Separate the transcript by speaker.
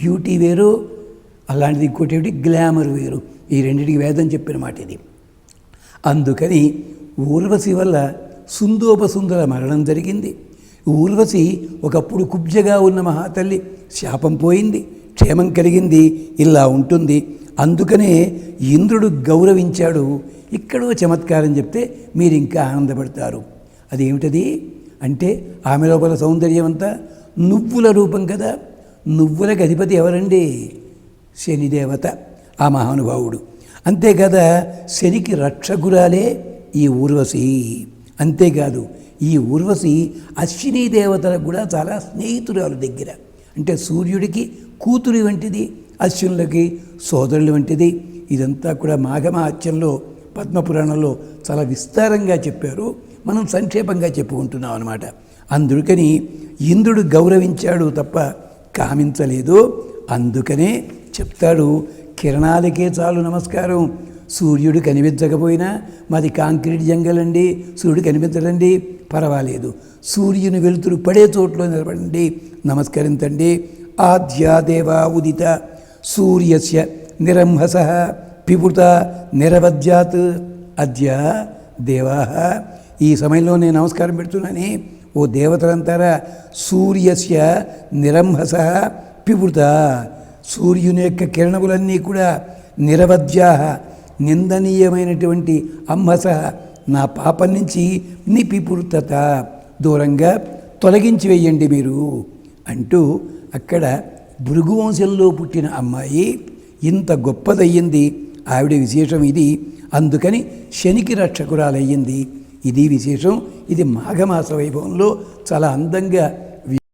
Speaker 1: Beauty వేరు అలాంటిది ఇంకోటి ఏమిటి? గ్లామర్ వేరు. ఈ రెండింటికి వేదం చెప్పిన మాట ఇది. అందుకని ఊర్వశి వల్ల సుందోపసుందర మరణం జరిగింది. ఊర్వశి ఒకప్పుడు కుబ్జగా ఉన్న మహాతల్లి శాపం పోయింది క్షేమం కలిగింది ఇలా ఉంటుంది. అందుకనే ఇంద్రుడు గౌరవించాడు. ఇక్కడో చమత్కారం చెప్తే మీరు ఇంకా ఆనందపడతారు. అదేమిటది అంటే ఆమె లోపల సౌందర్యం అంతా నువ్వుల రూపం కదా. నువ్వులకు అధిపతి ఎవరండి? శనిదేవత ఆ మహానుభావుడు. అంతే కదా శనికి రక్షకురాలే ఈ ఊర్వశి. అంతేకాదు ఈ ఊర్వశి అశ్విని దేవతలకు కూడా చాలా స్నేహితురాలు దగ్గర. అంటే సూర్యుడికి కూతురి వంటిది అశ్వినులకి సోదరుల వంటిది. ఇదంతా కూడా మాఘమహాత్యంలో పద్మపురాణంలో చాలా విస్తారంగా చెప్పారు. మనం సంక్షేపంగా చెప్పుకుంటున్నాం అనమాట అందుకని ఇంద్రుడు గౌరవించాడు తప్ప కామించలేదు. అందుకనే చెప్తాడు కిరణాలకే చాలు నమస్కారం. సూర్యుడు కనిపించకపోయినా మాది కాంక్రీట్ జంగల్ అండి సూర్యుడు కనిపించడండి పర్వాలేదు. సూర్యుని వెలుతురు పడే చోట్లో నిలబడండి నమస్కరించండి. ఆద్యాదేవా ఉదిత సూర్యస్య నిరంహస పిపుత నిరవధ్యాత్. అద్య దేవా ఈ సమయంలో నేను నమస్కారం పెడుతున్నానే. ఓ దేవతలంతారా? సూర్యస్య నిరంహస పిపుత సూర్యుని యొక్క కిరణములన్నీ కూడా నిరవద్యాహ నిందనీయమైనటువంటి అంహస నా పాపం నుంచి నిపిపురుతత. దూరంగా తొలగించి వేయండి మీరు అంటూ అక్కడ భృగువంశంలో పుట్టిన అమ్మాయి ఇంత గొప్పదయ్యింది. ఆవిడ విశేషం ఇది. అందుకని శనికి రక్షకురాలయ్యింది. ఇది విశేషం. ఇది మాఘమాస వైభవంలో చాలా అందంగా